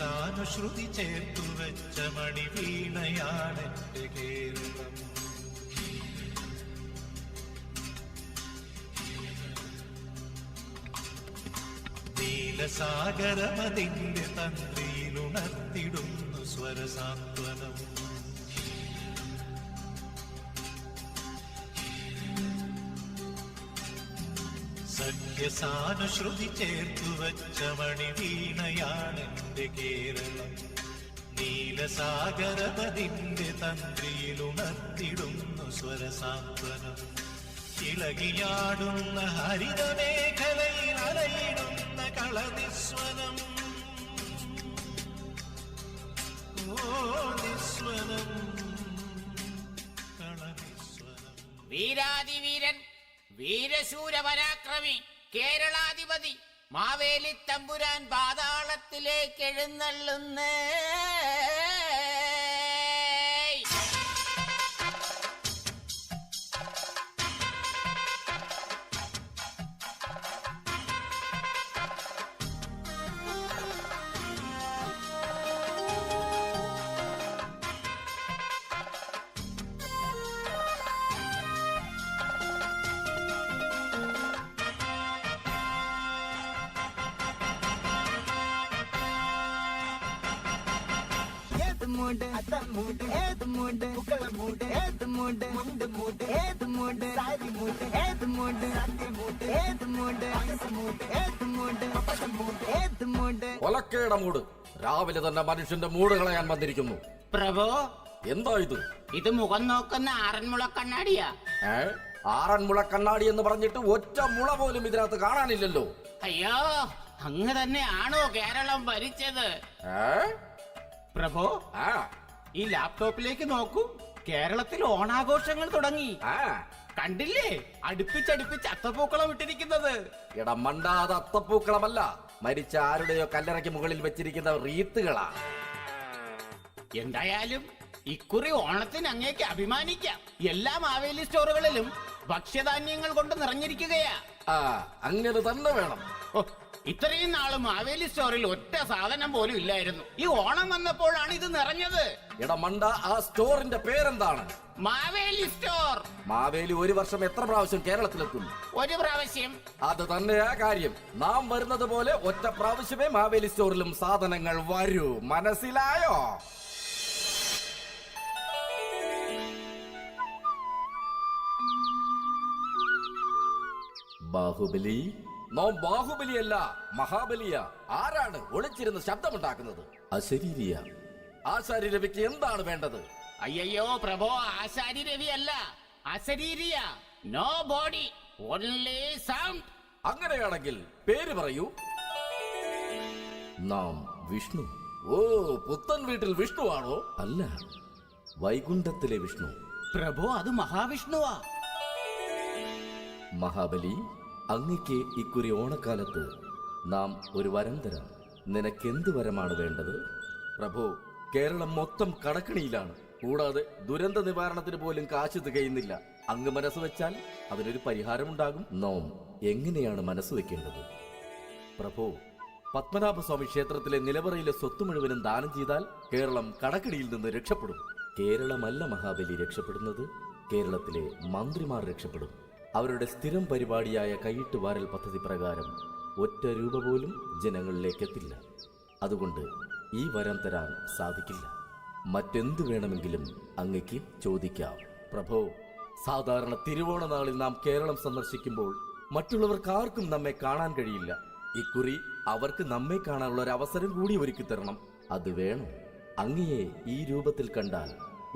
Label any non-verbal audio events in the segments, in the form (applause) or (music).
സഖ്യസാനുശ്രുതി ചേർത്തു വെച്ച മണി വീണയാണ് എന്റെ കേരളം. നീലസാഗരമതിന്റെ തന്ത്രിയിലുണർത്തിടുന്നു സഖ്യസാനുശ്രുതി ചേർത്തു വച്ച മണിവീണയാണെന്റെ കേരളം. നീലസാഗരപതിന്റെ തന്ത്രിയിലുണർത്തിടുന്നു സ്വരസാന്ത്വനം. ഇളകിയാടുന്ന ഹരിതമേഖലയിൽ അലയിടുന്ന കളനിസ്വനം. വീരാതിവീരൻ വീരശൂര പരാക്രമി കേരളാധിപതി മാവേലി തമ്പുരാൻ പാതാളത്തിലേക്ക് എഴുന്നള്ളുന്നേ. മൂട് അത്തം മൂട് ഏത് മൂട് പൂക്കള മൂട് ഏത് മൂട് മുണ്ട് മൂട് ഏത് മൂട് സാരി മൂട് ഏത് മൂട് സത്യ മൂട് ഏത് മൂട് മനസ്സ് മൂട് ഏത് മൂട് പപ്പടം മൂട് ഏത് മൂട്? ഒലക്കയുടെ മൂട്. രാവിലെ തന്നെ മനുഷ്യന്റെ മൂട് കളയാൻ വന്നിരിക്കുന്നു. പ്രഭോ എന്താ ഇത്? ഇത് മുഖം നോക്കുന്ന ആറന്മുള കണ്ണാടിയാ. ഏ? ആറന്മുള കണ്ണാടി എന്ന് പറഞ്ഞിട്ട് ഒറ്റ മുള പോലും ഇതിനകത്ത് കാണാനില്ലല്ലോ. അയ്യോ അങ്ങ് തന്നെയാണോ കേരളം ഭരിച്ചത്? ഏ? പ്രഭു ആ. ഈ ലാപ്ടോപ്പിലേക്ക് നോക്കൂ. കേരളത്തിൽ ഓണാഘോഷങ്ങൾ തുടങ്ങി. കണ്ടില്ലേ? അടുപ്പിച്ചടുപ്പിച്ച് അത്തപ്പൂക്കളം ഇട്ടിരിക്കുന്നത്. ഇടം മണ്ടാത അത്തപ്പൂക്കളമല്ല. മരിച്ച ആരുടെയോ കല്ലറയ്ക്ക് മുകളിൽ വെച്ചിരിക്കുന്ന റീത്തുകളാ. എന്തായാലും ഇക്കുറി ഓണത്തിന് അങ്ങേക്ക് അഭിമാനിക്കാം. എല്ലാ മാവേലി സ്റ്റോറുകളിലും ഭക്ഷ്യധാന്യങ്ങൾ കൊണ്ട് നിറഞ്ഞിരിക്കുകയാ. ആ അങ്ങനെ തന്നെ വേണം. ഓ, ഇത്രയും നാൾ മാവേലി സ്റ്റോറിൽ ഒറ്റ സാധനം പോലും ഇല്ലായിരുന്നു. ഈ ഓണം വന്നപ്പോഴാണ് ഇത് നിറഞ്ഞത്. എടാ മണ്ട ആ സ്റ്റോറിന്റെ പേരെന്താണ്? മാവേലി സ്റ്റോർ. മാവേലി ഒരു വർഷം എത്ര പ്രാവശ്യം കേരളത്തിലെത്തും? ഒരു പ്രാവശ്യം. അത് തന്നെയാ കാര്യം. നാം വരുന്നത് പോലെ ഒറ്റ പ്രാവശ്യമേ മാവേലി സ്റ്റോറിലും സാധനങ്ങൾ വരൂ. മനസ്സിലായോ? ബാഹുബലി? നോം ബാഹുബലിയല്ല മഹാബലിയ. ആരാണ് ഒളിച്ചിരുന്ന് ശബ്ദമുണ്ടാക്കുന്നത്? അശരീരിയ ആശാരി രവിക്ക് എന്താണ് വേണ്ടത്? അയ്യോ പ്രഭോ ആശാരി രവി അല്ല അശരീരിയ നോ ബോഡി ഓൺലി സൗണ്ട് അങ്ങനെയാണെങ്കിൽ പേര് പറയൂ. നാം വിഷ്ണു. ഓ പുത്തൻ വീട്ടിൽ വിഷ്ണു ആണോ അല്ല വൈകുണ്ഠത്തിലെ വിഷ്ണു. പ്രഭോ അത് മഹാവിഷ്ണുവാ. മഹാബലി അങ്ങയ്ക്ക് ഇക്കുറി ഓണക്കാലത്ത് നാം ഒരു വരം തരാം. നിനക്കെന്ത് വരമാണ് വേണ്ടത്? പ്രഭു കേരളം മൊത്തം കടക്കണിയിലാണ്. കൂടാതെ ദുരന്ത നിവാരണത്തിന് പോലും കാശ് തികയുന്നില്ല. അങ്ങ് മനസ്സ് വെച്ചാൽ അതിനൊരു പരിഹാരമുണ്ടാകും. നോം എങ്ങനെയാണ് മനസ്സ് വെക്കേണ്ടത്? പ്രഭു പത്മനാഭസ്വാമി ക്ഷേത്രത്തിലെ നിലവറയിലെ സ്വത്ത് മുഴുവനും ദാനം ചെയ്താൽ കേരളം കടക്കിടിയിൽ നിന്ന് രക്ഷപ്പെടും. കേരളമല്ല മഹാബലി രക്ഷപ്പെടുന്നത്. കേരളത്തിലെ മന്ത്രിമാർ രക്ഷപ്പെടും. അവരുടെ സ്ഥിരം പരിപാടിയായ കൈയിട്ട് വാരൽ പദ്ധതി പ്രകാരം ഒറ്റ രൂപ പോലും ജനങ്ങളിലേക്ക് എത്തില്ല. അതുകൊണ്ട് ഈ വരം തരാൻ സാധിക്കില്ല. മറ്റെന്തു വേണമെങ്കിലും അങ്ങയ്ക്ക് ചോദിക്കാം. പ്രഭോ സാധാരണ തിരുവോണ നാളിൽ നാം കേരളം സന്ദർശിക്കുമ്പോൾ മറ്റുള്ളവർക്ക് ആർക്കും നമ്മെ കാണാൻ കഴിയില്ല. ഇക്കുറി അവർക്ക് നമ്മെ കാണാനുള്ള ഒരു അവസരം കൂടി ഒരുക്കി തരണം. അത് വേണം. അങ്ങയെ ഈ രൂപത്തിൽ കണ്ടാൽ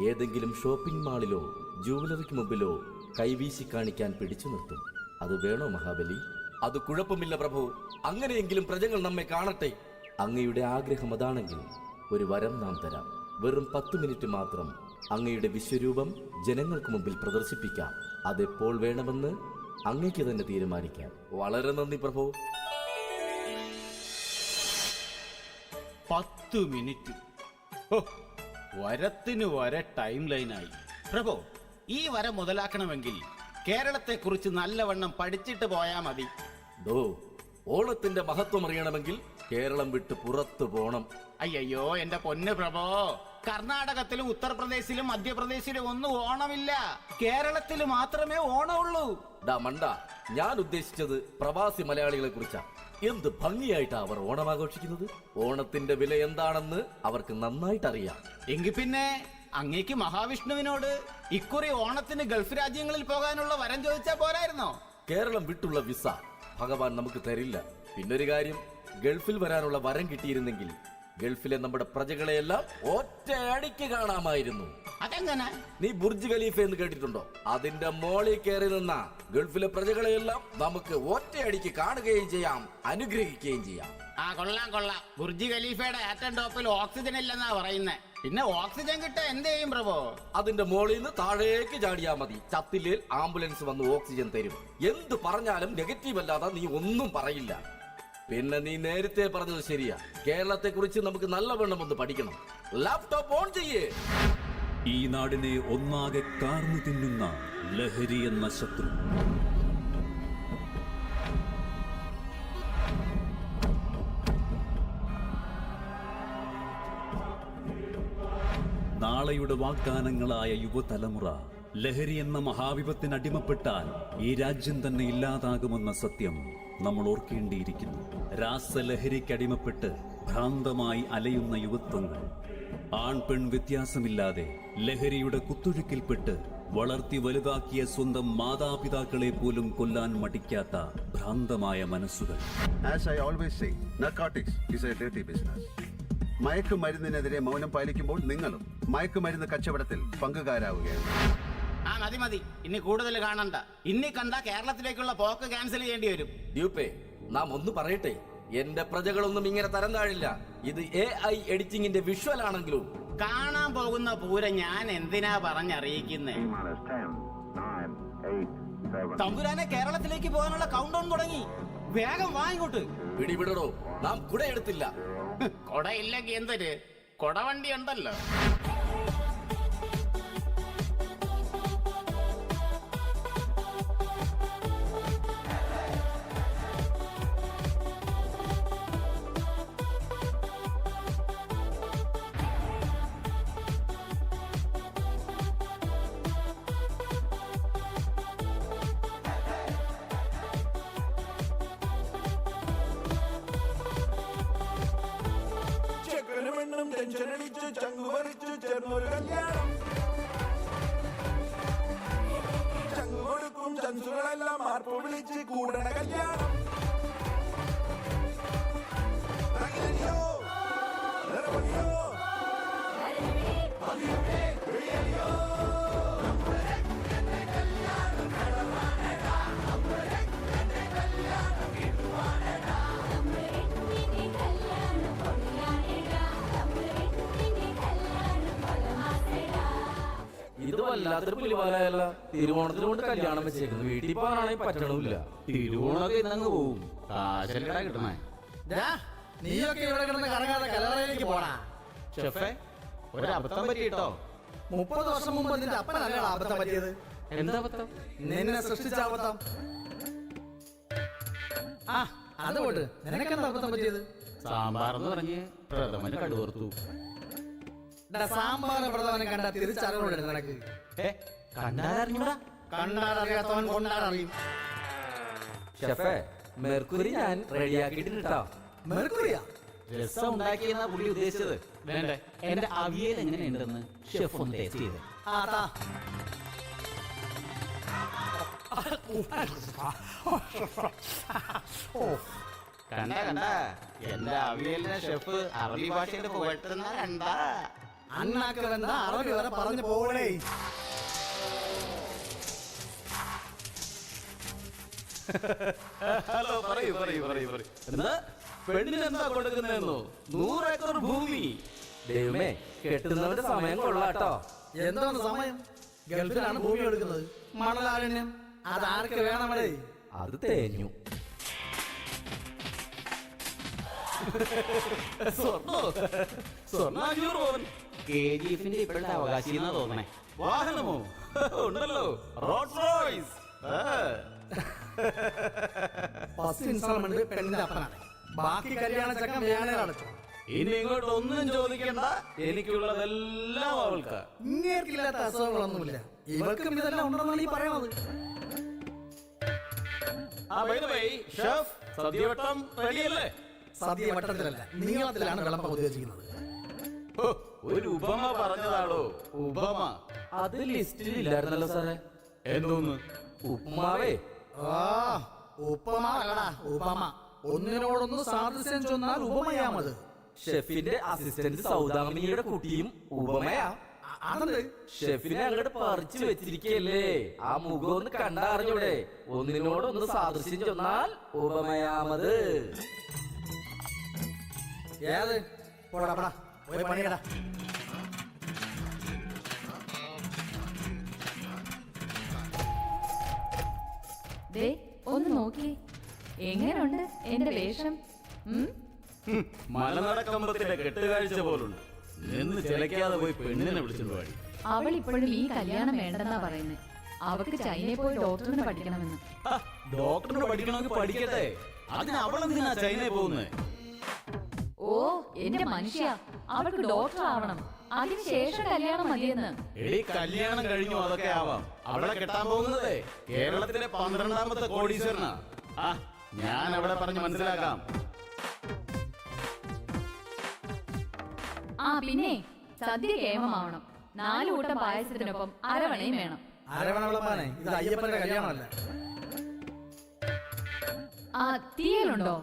ഏതെങ്കിലും ഷോപ്പിംഗ് മാളിലോ ജുവലറിക്ക് മുമ്പിലോ കൈവീശി കാണിക്കാൻ പിടിച്ചു നിർത്തും. അത് വേണോ മഹാബലി? അത് കുഴപ്പമില്ല പ്രഭു. അങ്ങനെയെങ്കിലും പ്രജകൾ നമ്മെ കാണട്ടെ. അങ്ങയുടെ ആഗ്രഹം അതാണെങ്കിൽ ഒരു വരം നാം തരാം. വെറും പത്ത് മിനിറ്റ് മാത്രം അങ്ങയുടെ വിശ്വരൂപം ജനങ്ങൾക്ക് മുമ്പിൽ പ്രദർശിപ്പിക്കാം. അതെപ്പോൾ വേണമെന്ന് അങ്ങയ്ക്ക് തന്നെ തീരുമാനിക്കാം. വളരെ നന്ദി പ്രഭു. പത്ത് മിനിറ്റ്. വരത്തിന് വരെ ടൈം ലൈനായി പ്രഭു ഈ വര മുതലാക്കണമെങ്കിൽ കേരളത്തെ കുറിച്ച് നല്ലവണ്ണം പഠിച്ചിട്ട് പോയാ മതി. ദോ ഓണത്തിന്റെ മഹത്വം അറിയണമെങ്കിൽ കേരളം വിട്ട് പുറത്തു പോണം. അയ്യോ എന്റെ പൊന്ന് പ്രഭോ. കർണാടകത്തിലും ഉത്തർപ്രദേശിലും മധ്യപ്രദേശിലും ഒന്നും ഓണമില്ല. കേരളത്തിൽ മാത്രമേ ഓണമുള്ളൂ. ഡാ മണ്ട. ഞാൻ ഉദ്ദേശിച്ചത് പ്രവാസി മലയാളികളെ കുറിച്ചാ. എന്ത് ഭംഗിയായിട്ടാ അവർ ഓണം ആഘോഷിക്കുന്നത്? ഓണത്തിന്റെ വില എന്താണെന്ന് അവർക്ക് നന്നായിട്ട് അറിയാം എങ്കിൽ പിന്നെ അങ്ങേക്ക് മഹാവിഷ്ണുവിനോട് ഇക്കുറി ഓണത്തിന് ഗൾഫ് രാജ്യങ്ങളിൽ പോകാനുള്ള വരം ചോദിച്ചാ പോരായിരുന്നോ? കേരളം വിട്ടുള്ള വിസ ഭഗവാൻ നമുക്ക് തരില്ല. പിന്നൊരു കാര്യം ഗൾഫിൽ വരാനുള്ള വരം കിട്ടിയിരുന്നെങ്കിൽ ഗൾഫിലെ നമ്മുടെ പ്രജകളെയെല്ലാം ഒറ്റയടിക്ക് കാണാമായിരുന്നു. അതെങ്ങനെ? നീ ബുർജ് ഖലീഫ എന്ന് കേട്ടിട്ടുണ്ടോ? അതിന്റെ മോളിൽ കയറി നിന്ന ഗൾഫിലെ പ്രജകളെയെല്ലാം നമുക്ക് ഒറ്റയടിക്ക് കാണുകയും ചെയ്യാം അനുഗ്രഹിക്കുകയും ചെയ്യാം. ആ കൊള്ളാം കൊള്ളാം. ബുർജ് ഖലീഫയുടെ ഏറ്റവും ടോപ്പിൽ ഓക്സിജൻ ഇല്ലെന്നാ പറയുന്നേ. പിന്നെ ഓക്സിജൻ കിട്ടാൻ എന്ത് ചെയ്യും പ്രഭോ? അതിന്റെ മോളിൽ നിന്ന് താഴേക്ക് ചാടിയാ മതി. ചത്തില്ലേൽ ആംബുലൻസ് വന്ന് ഓക്സിജൻ തരും. എന്ത് പറഞ്ഞാലും നെഗറ്റീവ് അല്ലാതെ നീ ഒന്നും പറയില്ല. പിന്നെ നീ നേരത്തെ പറഞ്ഞത് ശരിയാ. കേരളത്തെ കുറിച്ച് നമുക്ക് നല്ലവണ്ണം ഒന്ന് പഠിക്കണം. ലാപ്ടോപ്പ് ഓൺ ചെയ്യേ. ഈ നാടിനെ ഒന്നാകെ കാർന്നു തിന്നുന്ന ലഹരി എന്ന ശത്രു. നാളെയുടെ വാഗ്ദാനങ്ങളായ യുവതലമുറ ലഹരി എന്ന മഹാവിപത്തിന് അടിമപ്പെട്ടാൽ ഈ രാജ്യം തന്നെ ഇല്ലാതാകുമെന്ന സത്യം നമ്മൾ ഓർക്കേണ്ടിയിരിക്കുന്നു. രാസലഹരിക്കടിമപ്പെട്ട് ഭ്രാന്തമായി അലയുന്ന യുവത്വങ്ങൾ. ആൺ പെൺ വ്യത്യാസമില്ലാതെ ലഹരിയുടെ കുത്തൊഴുക്കിൽപ്പെട്ട് വളർത്തി വലുതാക്കിയ സ്വന്തം മാതാപിതാക്കളെ പോലും കൊല്ലാൻ മടിക്കാത്ത ഭ്രാന്തമായ മനസ്സുകൾ. മയക്കുമരുന്നിനെതിരെ മൗനം പാലിക്കുമ്പോൾ നിങ്ങളും മയക്കുമരുന്ന് കച്ചവടത്തിൽ പങ്കുകാരാവുകയാണ്. ആ മതി മതി. ഇനി കൂടുതൽ കാണണ്ട. ഇനി കണ്ട കേരളത്തിലേക്കുള്ള പോക്ക് ക്യാൻസൽ ചെയ്യേണ്ടി വരും. ഡ്യൂപ്പേ നാം ഒന്ന് പറയട്ടെ. എന്റെ പ്രജകളൊന്നും ഇങ്ങനെ തരം താഴില്ല. ഇത് എ ഐ എഡിറ്റിംഗിന്റെ വിഷ്വൽ ആണെങ്കിലും കാണാൻ പോകുന്ന പൂര ഞാൻ എന്തിനാ പറഞ്ഞറിയിക്കുന്നേ? തമ്പുരാനെ കേരളത്തിലേക്ക് പോകാനുള്ള കൗണ്ട് ഡൗൺ തുടങ്ങി. വേഗം വാങ്ങിക്കോട്ട് പിടിപിടോ നാം കുടയെടുത്തില്ല. കൊടയില്ലെങ്കിൽ എന്തൊരു? കൊടവണ്ടി ഉണ്ടല്ലോ. ടെൻഷൻ വല്ലാത്തൊരു പുലിവാലയല്ല. തിരുവോണത്തിന് കൊണ്ട് കല്യാണം വെച്ചേക്കുന്നു വീട്ടിൽ പോകാനാണെങ്കിൽ പറ്റണമില്ല. തിരുവോണൊക്കെ ഇന്നങ്ങ് പോവും. കാശല്ലടാ കിട്ടണേ. നീയൊക്കെ ഇവിടെ കിടന്ന് കറങ്ങാതെ കലറയിലേക്ക് പോടാ. ഷെഫേ ഒരബദ്ധം പറ്റിട്ടോ മുപ്പത് വർഷം മുമ്പ് നിന്റെ അപ്പനല്ലേ അബദ്ധം പറ്റിയത്. എന്താ അബദ്ധം? നിന്നെ സൃഷ്ടിച്ച അബദ്ധം. ആ അതുകൊണ്ട് നിനക്കെന്താ അബദ്ധം പറ്റിയത്? സാമ്പാർ എന്ന് പറഞ്ഞ് പ്രഥമന് കടുവർത്തു എടാ, സാമ്പാർ പ്രധാനം കണ്ട തിരിച്ചറിവുണ്ട് നിനക്ക്. കണ്ടാലറിഞ്ഞൂടാ? കണ്ടാലറിയാത്തവൻ കൊണ്ടാടറിയും ഷെഫേ മെർക്കുറി ഞാൻ റെഡിയാക്കിയിട്ടുണ്ട് മെർക്കുറിയാ? രസം ഉണ്ടാക്കിയെന്നാ പുള്ളി ഉദ്ദേശിച്ചത്. വേണ്ട എന്റെ അവിയൽ എങ്ങനെയുണ്ടെന്ന് ഷെഫ് ഒന്ന് ടേസ്റ്റ് ചെയ്ത്. ആ താ. കണ്ട കണ്ട. എന്റെ അവിയലിനെ ഷെഫ് അറബി ഭാഷയിൽ പുകഴ്ത്തുന്ന കണ്ട. അണ്ണാക്ക് വെന്ത അറബി വരെ പറഞ്ഞു പോകണേ ഹലോ പറയൂ പറയൂ പറയൂ പറയൂ. എന്താ പെണ്ണിന് എന്താ കൊടുക്കുന്നതെന്നോ? നൂറ് ഏക്കർ ഭൂമി. ദൈവമേ കെട്ടുന്നവരുടെ സമയം കൊള്ളാട്ടോ. എന്താണ് സമയം? ഗൾഫിലാണ് ഭൂമി എടുക്കുന്നത്. മണലാരണ്യം. അത് ആർക്ക് വേണമടേ? അത് തേഞ്ഞു. സ്വർണോ? സ്വർണ അഞ്ഞൂറ് പവൻ കെ ജി എഫിന്റെ ഇപ്പോഴത്തെ അവകാശി എന്നാ തോന്നണേ. വാഹനമോ? ഉണ്ടല്ലോ. റോഡ് റോയ്സ് (laughs) ഫസ്റ്റ് ഇൻസ്റ്റാൾമെന്റ് പെണ്ണിന്റെ അപ്പനാണ്. ബാക്കി കല്യാണ ചക്കം അടച്ചു. ഇനി ഇങ്ങോട്ട് ഒന്നും ചോദിക്കണ്ട. എനിക്കുള്ളതെല്ലാം അവൾക്ക്. ഇങ്ങേർക്കില്ലാത്ത അസുഖങ്ങളൊന്നുമില്ല. ഇവർക്കും ഇതെല്ലാം ഉണ്ടെന്നാണ് ഈ പറയണത് ആ ഷെഫ് സദ്യവട്ടം റെഡിയല്ലേ? സദ്യ വട്ടത്തിലല്ല നീളത്തിലാണ് വിളമ്പം ഉദ്ദേശിക്കുന്നത്. ഒരു ഉപമ പറഞ്ഞതാണോ ഉപമ. അത് ലിസ്റ്റിൽ ഇല്ലായിരുന്നല്ലോ സാറേ. എന്തോന്ന്? ഉപ്പുമാവേ ആ ഉപമ അല്ലടാ ഉപമ ഒന്നിനോടൊന്ന് സാദൃശ്യം ചൊന്നാൽ ഉപമയാമത്. ഷെഫിന്റെ അസിസ്റ്റന്റ് സൗദാമിനിയുടെ കുട്ടിയും ഉപമയാ. അതെന്ത്? ഷെഫിനെ അങ്ങോട്ട് പറിച്ചു വെച്ചിരിക്കല്ലേ ആ മുഖം ഒന്ന് കണ്ടറിഞ്ഞൂടെ. ഒന്നിനോടൊന്ന് സാദൃശ്യം ചെന്നാൽ ഉപമയാമത്. ഏത്? പോടാ പോടാ. പോയി പണിയടാ ദേ ഒന്ന് നോക്കി. എങ്ങനെയുണ്ട് എന്റെ വേഷം? ഉം? മലനടക്കമ്പത്തിന്റെ കെട്ടുകാഴ്ച പോലുണ്ട്. നിന്ന് ചിലക്കാതെ പോയി പെണ്ണിനെ വിളിച്ചിട്ട് പാടി അവൾ ഇപ്പോഴും ഈ കല്യാണം വേണ്ടെന്നാ പറയുന്നത് അവൾക്ക് ചൈനയിൽ പോയി ഡോക്ടറിന് പഠിക്കണമെന്ന്. ഡോക്ടറിന് പഠിക്കണമെങ്കിൽ പഠിക്കട്ടെ. അതിന് അവളെന്തിനാ ചൈനയിൽ പോകുന്നത് ഓ എന്റെ മനുഷ്യ. അവൾക്ക് ഡോക്ടർ ആവണം അതിനുശേഷം കല്യാണം മതിയെന്ന്. എടി കല്യാണം കഴിഞ്ഞു അതൊക്കെ ആവാം. അവളെ കെട്ടാൻ പോകുന്നത്. കേരളത്തിലെ പന്ത്രണ്ടാമത്തെ കോടീശ്വരനാ. ആ ഞാൻ അവിടെ പറഞ്ഞ് മനസ്സിലാക്കാം. ആ പിന്നെ സദ്യ കേമമാവണം. നാല് കൂട്ടം പായസത്തിനൊപ്പം അരവണയും വേണം. അരവണ വിളമ്പാനേ ഇത് അയ്യപ്പന്റെ കല്യാണമല്ല? ആ തീയലുണ്ടോ?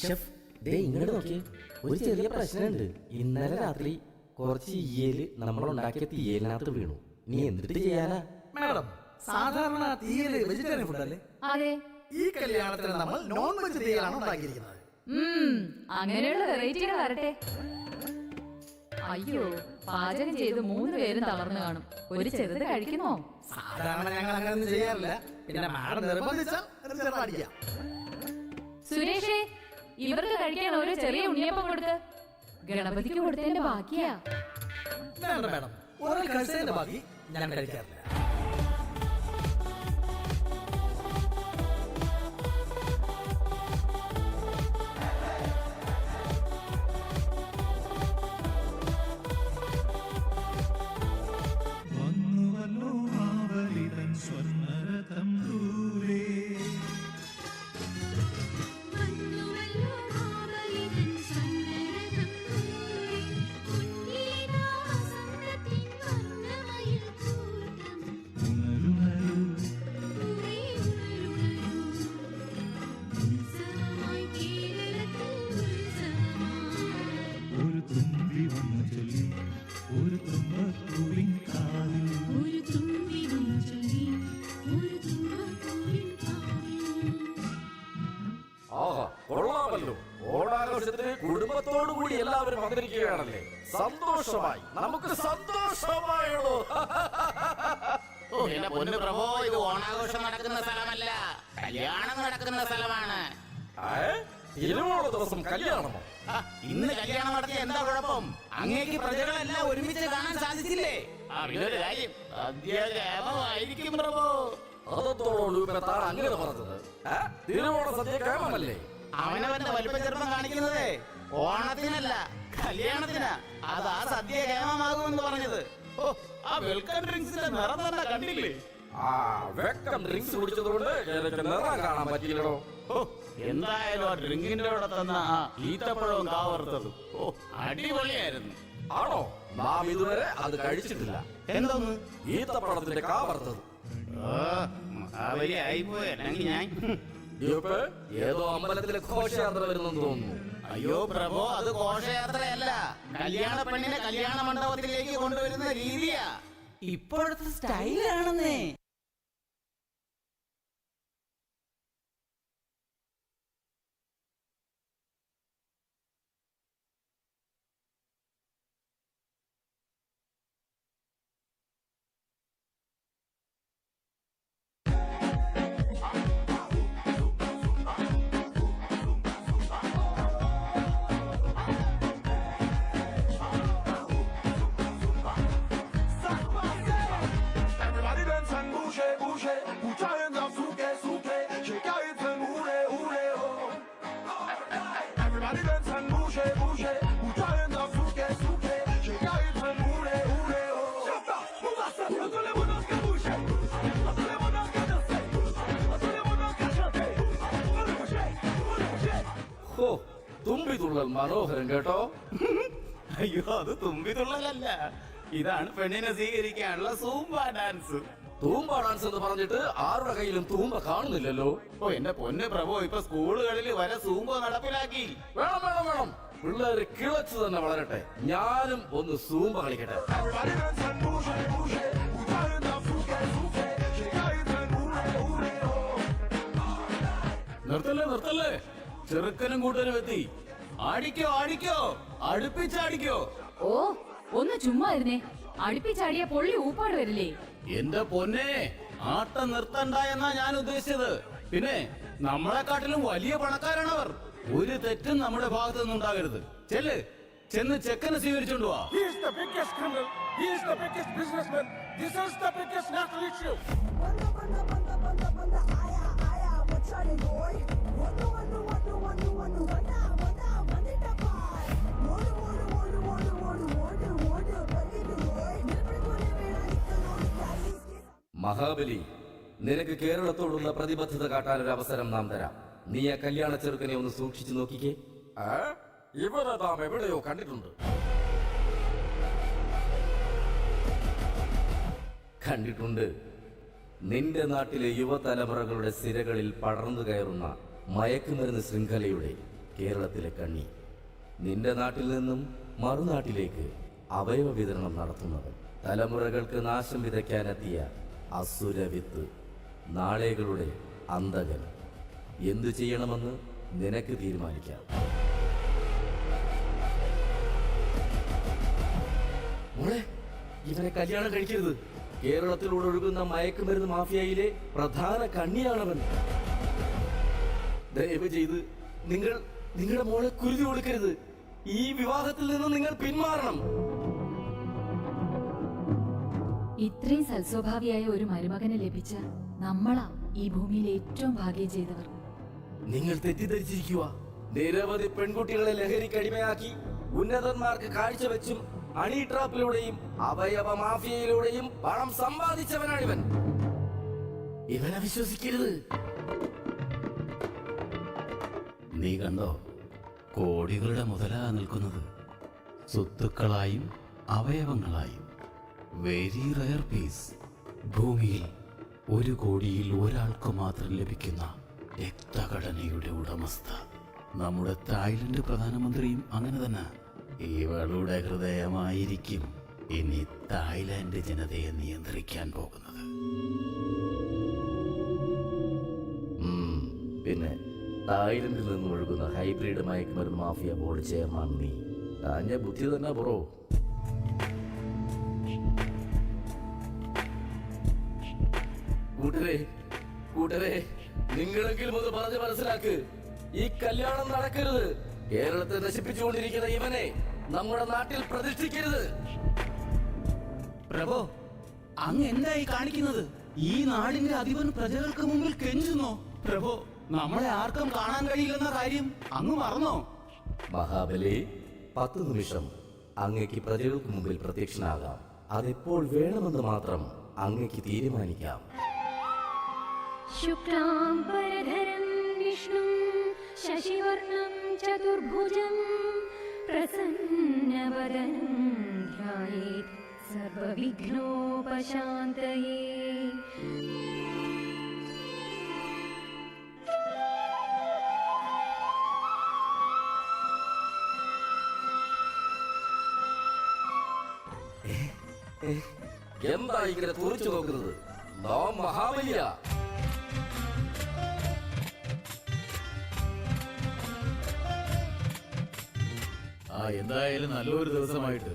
ഷെഫ് ദേ ഇങ്ങോട്ട് നോക്കിയേ. ഒരു ചെറിയ പ്രശ്നമുണ്ട്. ഇന്നലെ രാത്രി കുറച്ച് ഈയൽ നമ്മൾ ഉണ്ടാക്കിയ തീയലിനകത്ത് വീണു. നീ എന്തിട്ട് ചെയ്യാനാ? മാഡം സാധാരണ തീയൽ വെജിറ്റേറിയൻ ഫുഡ് അല്ലേ? അതെ. ഈ കല്യാണത്തിന് നമ്മൾ നോൺ വെജ് തീയലാണ് ഉണ്ടാക്കിയിരിക്കുന്നത്. ഉം അങ്ങനെയുള്ള വെറൈറ്റികൾ വരട്ടെ. അയ്യോ പാചകം ചെയ്ത് മൂന്ന് പേരും തളർന്നു കാണും. ഒരു ചെറുത് കഴിക്കുന്നോ? സാധാരണ ഞങ്ങൾ അങ്ങനെ ചെയ്യാറില്ല. പിന്നെ മാഡം നിർബന്ധിച്ചാൽ അടിക്കാം. സുരേഷേ ഇവർക്ക് കഴിക്കാൻ ഒരു ചെറിയ ഉണ്ണിയപ്പം കൊടുത്ത് ഗണപതിക്ക് കൊടുത്തതിന്റെ ബാക്കിയാ. ഒരാൾ ബാക്കി ഞാൻ കഴിക്കാറില്ല. എല്ലാവരും സന്തോഷമായി. നമുക്ക് (laughs) എന്റെ പൊന്നു പ്രഭോ ഇത് ഓണാഘോഷം നടക്കുന്ന സ്ഥലമല്ല. കല്യാണം നടക്കുന്ന സ്ഥലമാണ്. തിരുവോണ ദിവസം കല്യാണമോ? ഇന്ന് കല്യാണം നടത്തിയ എന്താ കുഴപ്പം? അങ്ങേക്ക് പ്രജകളെല്ലാം ഒരുമിച്ച് കാണാൻ സാധിച്ചില്ലേ? ആ ഇതൊരു കാര്യം. സദ്യ പ്രഭോ. അതെന്തോളൂ താൻ അങ്ങനെ പറഞ്ഞത്. ഏ? തിരുവോണ സദ്യ കേമമല്ലേ അവനവന്റെ വലിപ്പ ചെറുപ്പം കാണിക്കുന്നതേ ഓണത്തിനല്ല. കല്യാണത്തിനാ. അത് ആ സദ്യ കേമമാകുമെന്ന് പറഞ്ഞത്. ഓ ആ വെൽക്കം ഡ്രിങ്ക്സിന്റെ നിറം തന്നെ കണ്ടില്ലേ? ആ വെൽക്കം ഡ്രിങ്ക്സ് കുടിച്ചതുകൊണ്ട് എനിക്ക് നിറം കാണാൻ പറ്റിയില്ലടോ ഓ എന്തായാലും ആ ഡ്രിങ്കിന്റെ കൂടെ തന്ന ആ ഈത്തപ്പഴവും കാവറുത്തതും. ഓ അടിപൊളിയായിരുന്നു. ആണോ? നാം ഇതുവരെ അത് കഴിച്ചിട്ടില്ല. എന്തോന്ന്? ഈത്തപ്പഴത്തിന്റെ കാവർത്തത് ഓ മഹാബലി ആയിപ്പോയി അല്ലെങ്കിൽ ഞാൻ. ഇപ്പൊ ഏതോ അമ്പലത്തിലെ ഘോഷയാത്ര വരുന്നെന്ന് തോന്നുന്നു. അയ്യോ പ്രഭോ അത് ഘോഷയാത്രയല്ല. കല്യാണ പെണ്ണിനെ കല്യാണ മണ്ഡപത്തിലേക്ക് കൊണ്ടുവരുന്ന രീതിയാ. ഇപ്പോഴത്തെ സ്റ്റൈലാണെന്നേ. തുള്ളൽ കേട്ടോ? അയ്യോ അത് തുമ്പി തുള്ളലല്ല ഇതാണ് പെണ്ണിനെ സ്വീകരിക്കാനുള്ള സൂമ്പ ഡാൻസ്. തൂമ്പ ഡാൻസ് എന്ന് പറഞ്ഞിട്ട് ആരുടെ കയ്യിലും തൂമ്പ കാണുന്നില്ലല്ലോ? ഓ എന്റെ പൊന്ന് പ്രഭു ഇപ്പൊ സ്കൂളുകളിൽ വരെ സൂമ്പ നടപ്പിലാക്കി. വേണം വേണം വേണം. പിള്ളേര് കിളച്ചു തന്നെ വളരട്ടെ. ഞാനും ഒന്ന് സൂമ്പ കളിക്കട്ടെ. നിർത്തല്ലേ നിർത്തല്ലേ? ചെറുക്കനും കൂട്ടനും എത്തി. ആടിക്കോ ആടിക്കോ അടുപ്പിച്ചാടിക്കോ. ഓ ഒന്ന് ചുമ്മാ ഇരുന്നേ. അടുപ്പിച്ചാടിയ പൊള്ളി ഊപ്പാട് വരില്ലേ? എന്റെ പൊന്നെ ആട്ടം നിർത്തണ്ട എന്നാ ഞാൻ ഉദ്ദേശിച്ചത്. പിന്നെ നമ്മളെക്കാട്ടിലും വലിയ പണക്കാരാണവർ. ഒരു തെറ്റും നമ്മുടെ ഭാഗത്തു നിന്നുണ്ടാകരുത്. ചെല്ല് ചെന്ന് ചെക്കനെ സ്വീകരിച്ചോണ്ട് വാ. He is the biggest criminal. He is the biggest businessman. This is the biggest national issue. Mahabali നിനക്ക് കേരളത്തോടുള്ള പ്രതിബദ്ധത കാട്ടാൻ ഒരു അവസരം നാം തരാം. നീ ആ കല്യാണ ചെറുക്കനെ ഒന്ന് സൂക്ഷിച്ചു നോക്കിക്കേ. ഇവരെ നാം എവിടെയോ കണ്ടിട്ടുണ്ട്. കണ്ടിട്ടുണ്ട്. നിന്റെ നാട്ടിലെ യുവതലമുറകളുടെ സിരകളിൽ പടർന്നു കയറുന്ന മയക്കുമരുന്ന് ശൃംഖലയുടെ കേരളത്തിലെ കണ്ണി. നിന്റെ നാട്ടിൽ നിന്നും മറുനാട്ടിലേക്ക് അവയവ വിതരണം നടത്തുന്നവൻ. തലമുറകൾക്ക് നാശം വിതയ്ക്കാനെത്തിയ അസുരവിത്ത് നാളെകളുടെ അന്തകൻ എന്തു ചെയ്യണമെന്ന് നിനക്ക് തീരുമാനിക്കാം. ഇവനെ കല്യാണം കഴിക്കരുത്. കേരളത്തിലൂടെ ഒഴുകുന്ന മയക്കുമരുന്ന് മാഫിയയിലെ പ്രധാന കണ്ണിയാണവൻ. ദയവ് ചെയ്ത് നിങ്ങൾ നിങ്ങളുടെ മോളെ കുരുതി കൊടുക്കരുത് ഈ വിവാഹത്തിൽ നിന്ന് നിങ്ങൾ പിന്മാറണം. ഇത്രയും സൽസ്വഭാവിയായ ഒരു മരുമകനെ ലഭിച്ച നമ്മളാ ഈ ഭൂമിയിൽ ഏറ്റവും ഭാഗ്യം ചെയ്തവർ. നിങ്ങൾ തെറ്റിദ്ധരിച്ചിരിക്കുക നിരവധി പെൺകുട്ടികളെ ലഹരിക്ക് അടിമയാക്കി ഉന്നതന്മാർക്ക് കാഴ്ചവെച്ചും അണി ട്രാപ്പിലൂടെയും അവയവ മാഫിയയിലൂടെയും പണം സമ്പാദിച്ചവനാണിവൻ ഇവനെ വിശ്വസിക്കരുത്. നീ കണ്ടോ? കോടികളുടെ മുതലാ നിൽക്കുന്നത്. സ്വത്തുക്കളായും അവയവങ്ങളായും. Very rare piece. ഭൂമിയിൽ ഒരു കോടിയിൽ ഒരാൾക്ക് മാത്രം ലഭിക്കുന്ന രക്തഘടനയുടെ ഉടമസ്ഥ. നമ്മുടെ തായ്ലൻഡ് പ്രധാനമന്ത്രിയും അങ്ങനെ തന്നെ. ഇവളുടെ ഹൃദയമായിരിക്കും ഇനി തായ്ലാന്റ് ജനതയെ നിയന്ത്രിക്കാൻ പോകുന്നത്. പിന്നെ തായ്ലൻഡിൽ നിന്ന് ഒഴുകുന്ന ഹൈബ്രിഡ് മയക്കുമരുന്ന് മാഫിയ ബോർഡ് ചെയർമാൻ നീ. താഞ്ഞ ബുദ്ധി തന്നെ ബ്രോ. കൂട്ടരെ കൂട്ടരെ നിങ്ങളെങ്കിലും ഒന്ന് പറഞ്ഞ് മനസ്സിലാക്ക്. ഈ കല്യാണം നടക്കരുത്. കേരളത്തെ നശിപ്പിച്ചുകൊണ്ടിരിക്കുന്ന ഇവനെ നമ്മുടെ നാട്ടിൽ പ്രതിഷ്ഠിക്കരുത്. പ്രഭോ അങ്ങ് എന്തായി കാണിക്കുന്നത്? ഈ നാടിന്റെ അധിപൻ പ്രജകൾക്ക് മുമ്പിൽ കെഞ്ചുന്നോ? പ്രഭോ നമ്മളെ ആർക്കും കാണാൻ കഴിയില്ലെന്ന കാര്യം അങ്ങ് മറന്നോ? മഹാബലി പത്ത് നിമിഷം അങ്ങയ്ക്ക് പ്രജകൾക്ക് മുമ്പിൽ പ്രത്യക്ഷനാകാം. അതെപ്പോൾ വേണമെന്ന് മാത്രം അങ്ങയ്ക്ക് തീരുമാനിക്കാം. शुक्लाम्बरधरं विष्णुं शशिवर्णं चतुर्भुजं प्रसन्नवदनं ध्यायेत् सर्वविघ्नोपशान्तये എന്താ ഇങ്ങനെ തുറച്ചു നോക്കുന്നത് നാം മഹാബലിയ എന്തായാലും നല്ലൊരു ദിവസമായിട്ട്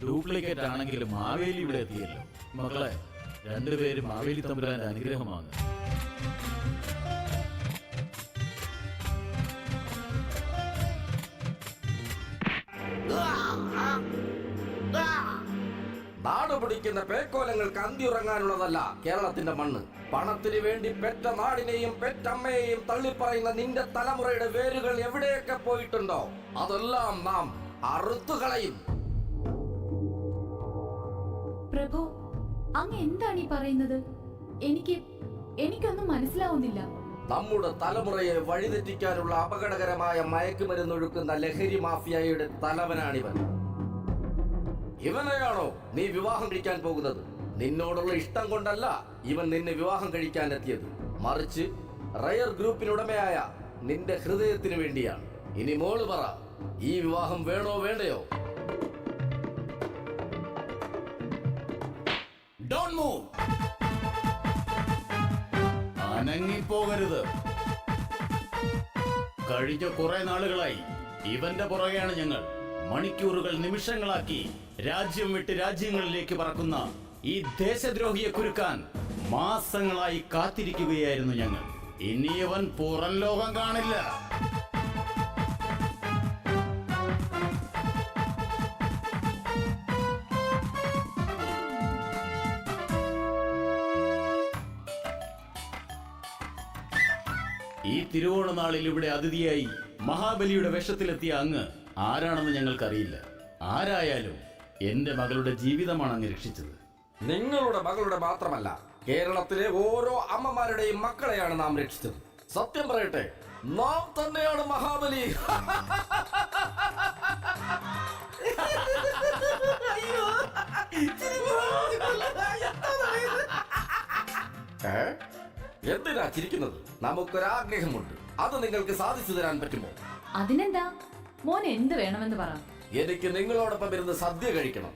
ഡ്യൂപ്ലിക്കേറ്റ് ആണെങ്കിലും മാവേലി ഇവിടെ എത്തിയല്ലോ. മക്കളെ രണ്ടുപേരും മാവേലി തമ്പുരാന്റെ അനുഗ്രഹമാണ് നാട് പിടിക്കുന്ന പേക്കോലങ്ങൾക്ക് അന്തിയുറങ്ങാനുള്ളതല്ല കേരളത്തിന്റെ മണ്ണ്. പണത്തിന് വേണ്ടി പെറ്റ നാടിനെയും പെറ്റമ്മയെയും തള്ളിപ്പറയുന്ന നിന്റെ തലമുറയുടെ വേരുകൾ എവിടെയൊക്കെ പോയിട്ടുണ്ടോ? അതെല്ലാം നാം അറുത്തുകളയും പ്രഭു അങ്ങ് എന്താണ് ഈ പറയുന്നത്? എനിക്ക് എനിക്കൊന്നും മനസ്സിലാവുന്നില്ല. നമ്മുടെ തലമുറയെ വഴിതെറ്റിക്കാനുള്ള അപകടകരമായ മയക്കുമരുന്നൊഴുക്കുന്ന ലഹരി മാഫിയയുടെ തലവനാണിവൻ. ഇവനെയാണോ നീ വിവാഹം കഴിക്കാൻ പോകുന്നത്? നിന്നോടുള്ള ഇഷ്ടം കൊണ്ടല്ല ഇവൻ നിന്നെ വിവാഹം കഴിക്കാൻ എത്തിയത്. മറിച്ച് റയർ ഗ്രൂപ്പിനുടമയായ നിന്റെ ഹൃദയത്തിന് വേണ്ടിയാണ്. ഇനി മോൾ പറ ഈ വിവാഹം വേണോ വേണ്ടയോ? ഡോണ്ട് മൂവ് അനങ്ങിപ്പോകരുത്. കഴിഞ്ഞ കുറെ നാളുകളായി ഇവന്റെ പുറകെയാണ് ഞങ്ങൾ. മണിക്കൂറുകൾ നിമിഷങ്ങളാക്കി രാജ്യം വിട്ട് രാജ്യങ്ങളിലേക്ക് പറക്കുന്ന ഈ ദേശദ്രോഹിയെ കുരുക്കാൻ മാസങ്ങളായി കാത്തിരിക്കുകയായിരുന്നു ഞങ്ങൾ. ഇനി ഇവൻ പുറം ലോകം കാണില്ല. ഈ തിരുവോണ നാളിൽ ഇവിടെ അതിഥിയായി മഹാബലിയുടെ വേഷത്തിലെത്തിയ അങ്ങ് ആരാണെന്ന് ഞങ്ങൾക്കറിയില്ല. ആരായാലും എന്റെ മകളുടെ ജീവിതമാണ് അങ്ങ് രക്ഷിച്ചത്. നിങ്ങളുടെ മകളുടെ മാത്രമല്ല കേരളത്തിലെ ഓരോ അമ്മമാരുടെയും മക്കളെയാണ് നാം രക്ഷിച്ചത്. സത്യം പറയട്ടെ നാം തന്നെയാണ് മഹാബലി. ഏ? എന്തിനാ ചിരിക്കുന്നത് നമുക്കൊരാഗ്രഹമുണ്ട്. അത് നിങ്ങൾക്ക് സാധിച്ചു തരാൻ പറ്റുമോ? അതിനെന്താ? മോൻ എന്ത് വേണമെന്ന് പറ. എനിക്ക് നിങ്ങളോടൊപ്പം ഇരുന്ന് സദ്യ കഴിക്കണം.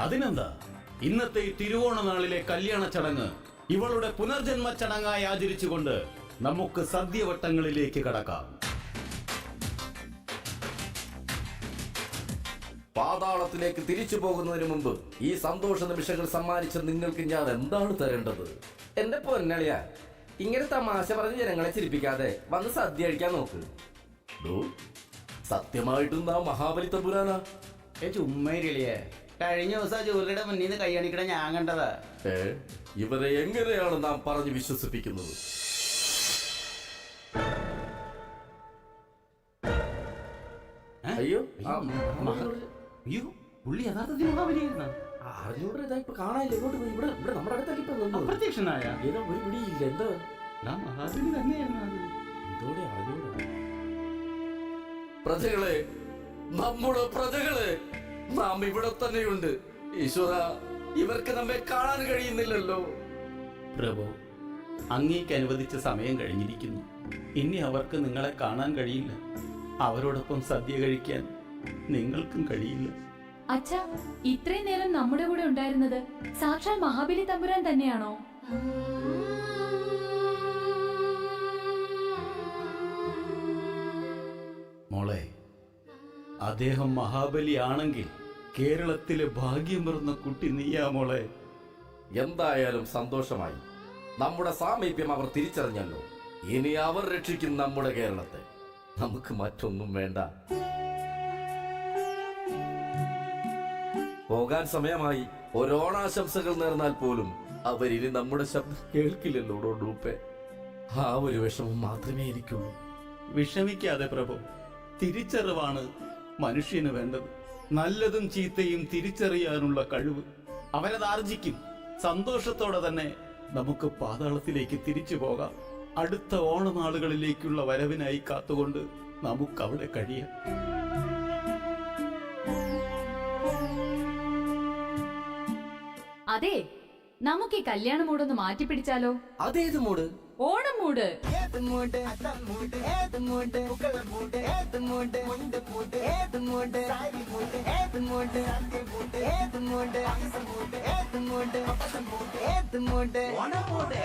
അതിനെന്താ? ഇന്നത്തെ ഈ തിരുവോണ നാളിലെ കല്യാണ ചടങ്ങ് ഇവളുടെ പുനർജന്മ ചടങ്ങായി ആചരിച്ചുകൊണ്ട് നമുക്ക് സദ്യവട്ടങ്ങളിലേക്ക് കടക്കാം. പാതാളത്തിലേക്ക് തിരിച്ചു പോകുന്നതിന് മുമ്പ് ഈ സന്തോഷ നിമിഷങ്ങൾ സമ്മാനിച്ച നിങ്ങൾക്ക് ഞാൻ എന്താണ് തരേണ്ടത്? എന്റെ പൊന്നളിയ ഇങ്ങനെ തമാശ പറഞ്ഞ് ജനങ്ങളെ ചിരിപ്പിക്കാതെ വന്ന് സദ്യ കഴിക്കാൻ നോക്ക്. സത്യമായിട്ടും നാ മഹാബലി തമ്പുരാനാ? ചുമ്മരിളിയെ കഴിഞ്ഞ ദിവസം ജോലിയുടെ മുന്നിൽ നിന്ന് കൈയണിക്കണ ഞാൻ കണ്ടതാ. ഏ ഇവരെ എങ്ങനെയാണ് നാം പറഞ്ഞു വിശ്വസിപ്പിക്കുന്നത്? അയ്യോ അയ്യോ. പുള്ളി യഥാർത്ഥത്തിൽ മഹാബലിയായിരുന്ന അറിഞ്ഞൂടാ ഇതാ ഇപ്പൊ കാണാനില്ല. ഇങ്ങോട്ട് പോയി. ഇവിടെ ഇവിടെ നമ്മുടെ അടുത്തേക്ക് ഇപ്പൊ വന്നു. അപ്രത്യക്ഷനായ? ഏതോ ഒരു പിടിയില്ല. എന്തോ? ഞാൻ മഹാബലി തന്നെയായിരുന്നു അത്. എന്തോടെ അറിഞ്ഞൂടാ പ്രജകളെ നമ്മുടെ പ്രജകളെ നാം ഇവിടെ തന്നെയുണ്ട്. ഈശ്വര ഇവർക്ക് നമ്മെ കാണാൻ കഴിയുന്നില്ലല്ലോ. പ്രഭു അങ്ങേക്ക് അനുവദിച്ച സമയം കഴിഞ്ഞിരിക്കുന്നു. ഇനി അവർക്ക് നിങ്ങളെ കാണാൻ കഴിയില്ല. അവരോടൊപ്പം സദ്യ കഴിക്കാൻ നിങ്ങൾക്കും കഴിയില്ല. അച്ഛ ഇത്രയും നേരം നമ്മുടെ കൂടെ ഉണ്ടായിരുന്നത് സാക്ഷാൽ മഹാബലി തമ്പുരാൻ തന്നെയാണോ? മോളെ അദ്ദേഹം മഹാബലി ആണെങ്കിൽ കേരളത്തിലെ ഭാഗ്യം പിറന്ന കുട്ടി നീയാ മോളെ. എന്തായാലും സന്തോഷമായി. നമ്മുടെ സാമീപ്യം അവർ തിരിച്ചറിഞ്ഞല്ലോ. ഇനി അവർ രക്ഷിക്കും നമ്മുടെ കേരളത്തെ. നമുക്ക് മറ്റൊന്നും വേണ്ട. പോകാൻ സമയമായി ഒരോണാശംസകൾ നേർന്നാൽ പോലും അവരിനി നമ്മുടെ ശബ്ദം കേൾക്കില്ലല്ലോ ഡൂപ്പെ. ആ ഒരു വിഷമം മാത്രമേ എനിക്കുള്ളൂ. വിഷമിക്കാതെ പ്രഭു തിരിച്ചറിവാണ് മനുഷ്യന് വേണ്ടത്. നല്ലതും ചീത്തയും തിരിച്ചറിയാനുള്ള കഴിവ് അവനത് ആർജിക്കും. സന്തോഷത്തോടെ തന്നെ നമുക്ക് പാതാളത്തിലേക്ക് തിരിച്ചു പോകാം. അടുത്ത ഓണനാളുകളിലേക്കുള്ള വരവിനായി കാത്തുകൊണ്ട് നമുക്കവിടെ കഴിയാം. അതെ നമുക്ക് ഈ കല്യാണ മൂടൊന്ന് മാറ്റി പിടിച്ചാലോ അതേത് മൂട് ഓണം മൂട് ഏത് മൂട് അത്തം മൂട് ഏത് മൂട് പൂക്കള മൂട് ഏത് മൂട് മുണ്ട് മൂട് ഏത് മൂട് സാരി മൂട് ഏത് മൂട് സദ്യ മൂട് ഏത് മൂട് പായസം മൂട് ഏത് മൂട് പപ്പടം മൂട് ഏത് മൂട് ഓണം മൂട്